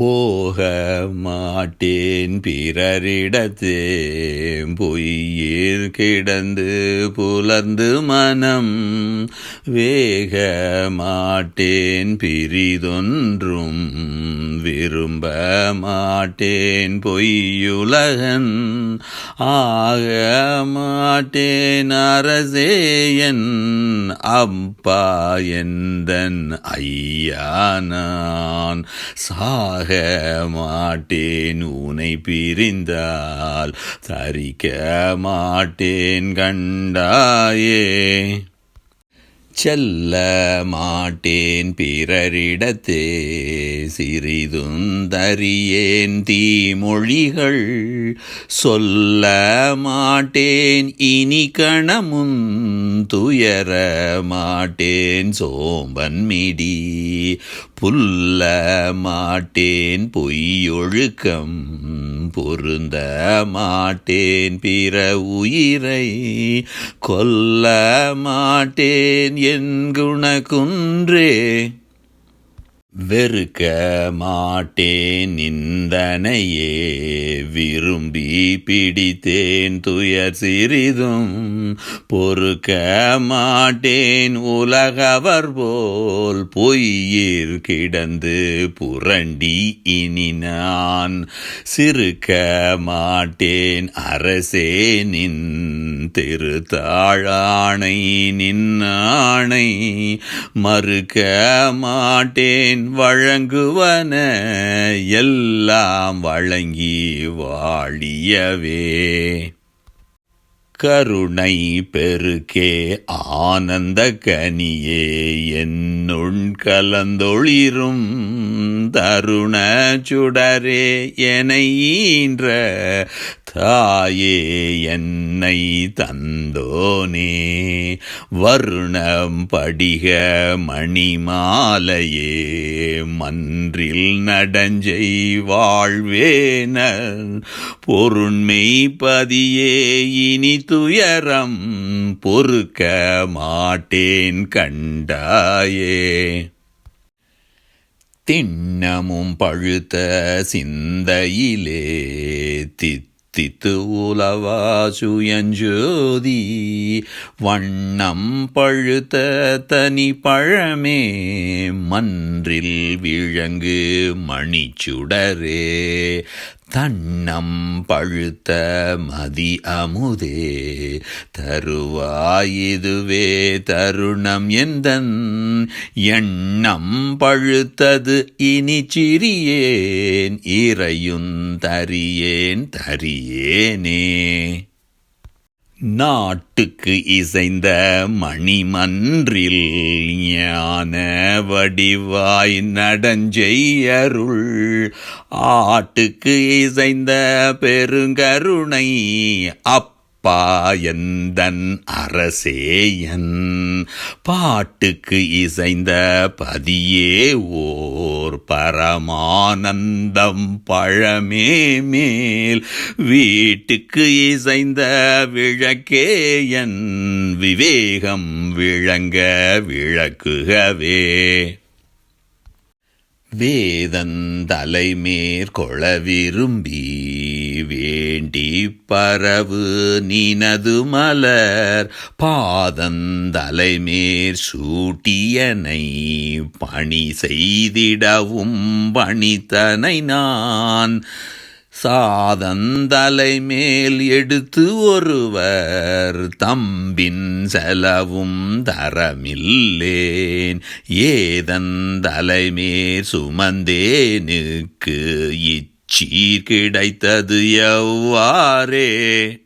போக மாட்டேன் பிறரிடத்தே பொய்யீர் கிடந்து புலர்ந்து மனம் வேக மாட்டேன் பிரிதொன்றும் விரும்ப மாட்டேன் பொய்யுலகன் ஆக மாட்டேன் அரசேயன் அப்பா எந்தன் ஐயானான் சாக மாட்டேன் உனை பிரிந்தால் தரிக்க மாட்டேன் கண்டாயே. செல்ல மாட்டேன் பிறரிடத்தே சிறிதுந்தறியேன் தீமொழிகள். சொல்ல மாட்டேன் இனி கணமும் துயர மாட்டேன் சோம்பன் மிடி. புல்ல மாட்டேன் பொய்யொழுக்கம் பொருந்த மாட்டேன் பிற உயிரை கொல்ல மாட்டேன் என் குணகுன்றே. வெறுக்க மாட்டேன் நிந்தனையே விரும்பி பிடித்தேன் துயர் சிறிதும். பொறுக்க மாட்டேன் உலகவர் போல் பொய்யில் கிடந்து புரண்டி இனி நான். சிறுக்க மாட்டேன் அரசே நின் திருத்தாழானை நின்னானை மறுக்க மாட்டேன் வழங்குவன. எல்லாம் வழங்கி வாழியவே. கருணை பெருக்கே ஆனந்த கனியே என்னுண் கலந்தொளிரும் தருண சுடரே என ஈன்ற தாயே என்னை தந்தோனே. வருணம் படிக மணிமாலையே மன்றில் நடஞ்சை வாழ்வேனர் பொருண்மை பதியே இனி துயரம் பொறுக்க மாட்டேன் கண்டாயே. திண்ணமும் பழுத்த சிந்தையிலே தித் தித்து உலவாசுயஞ்சோதி வண்ணம் பழுத்த தனி பழமே மன்றில் விழங்கு மணிச்சுடரே தன்னம் பழுத்த மதி அமுதே தருவாயிதுவே தருணம் எந்தன் எண்ணம் பழுத்தது இனி சிறியேன் இறையுன் தரியேன் தரியேனே நாட்டுக்கு இசைந்த மணிமன்றில் ஞான வடிவாய் நடஞ்செய்யருள் ஆட்டுக்கு இசைந்த பெருங்கருணை அப் பாயந்தன் அரசேயன் பாட்டுக்கு இசைந்த பதியே ஓ ஓர் பரமானந்தம் பழமே மேல். வீட்டுக்கு இசைந்த விளக்கேயன் விவேகம் விளங்க விளக்குகவே. வேதந்தலை மேற்கொள விரும்பி வேண்டி பரவு நினது மலர். பாதந்தலைமேற் சூட்டியனை பணி செய்திடவும் பணித்தனை நான். சாதந்தலை மேல் எடுத்து ஒருவர் தம்பின் செலவும் தரமில்லேன். ஏதந்தலை மேற் சுமந்தேனுக்கு சீர் கிடைத்தது எவ்வாறே?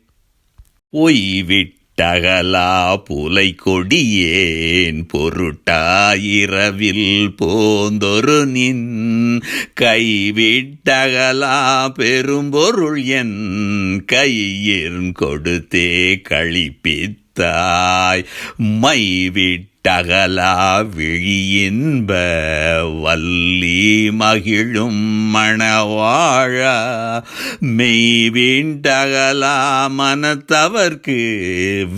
ஒய்விட்டகலா புலை கொடியேன் பொருட்டாயிரவில் போந்தொரு நின். கைவிட்டகலா பெரும்பொருள் என் கையிற் கொடுத்தே கழிப்பித்தாய் மை விட்டகலா விழியின்ப வல்லி மகிழும் மணவாழா. மெய்விண்டகலா மனத்தவர்க்கு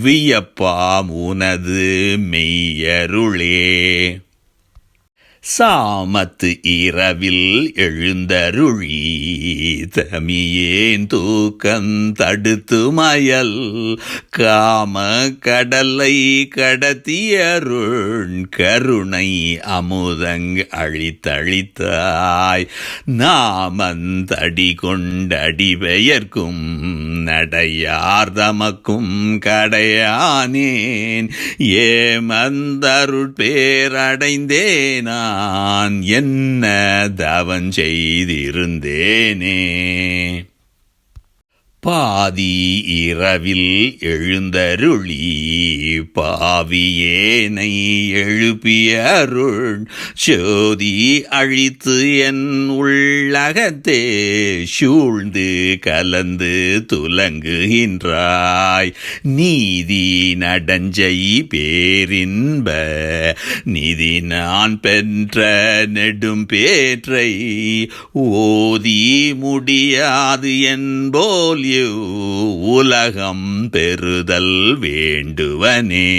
வியப்பாம் உனது மெய்யருளே. சாமத்து இரவில் எழுந்தருளி தமியேன் தூக்கம் தடுத்து மயல். காம கடலை கடத்தியருள் கருணை அமுதங் அழித்தழித்தாய். நாமந்தடி கொண்டடி பெயர்க்கும் நடையார் தமக்கும் கடையானேன். ஏமந்தருள் பேரடைந்தேனா நான் என்ன தவஞ்செய்திருந்தேனே பாதி இரவில் எழுந்தருளி பாவியேனை எழுப்பியருள் சோதி அழித்து என் உள்ளகத்தே சூழ்ந்து கலந்து துலங்குகின்றாய். நீதி நடஞ்சை பேரின்ப நிதி நான் பெற்ற நெடும் பேற்றை ஓதி முடியாது என்போல் உலகம் பெறுதல் வேண்டுவனே.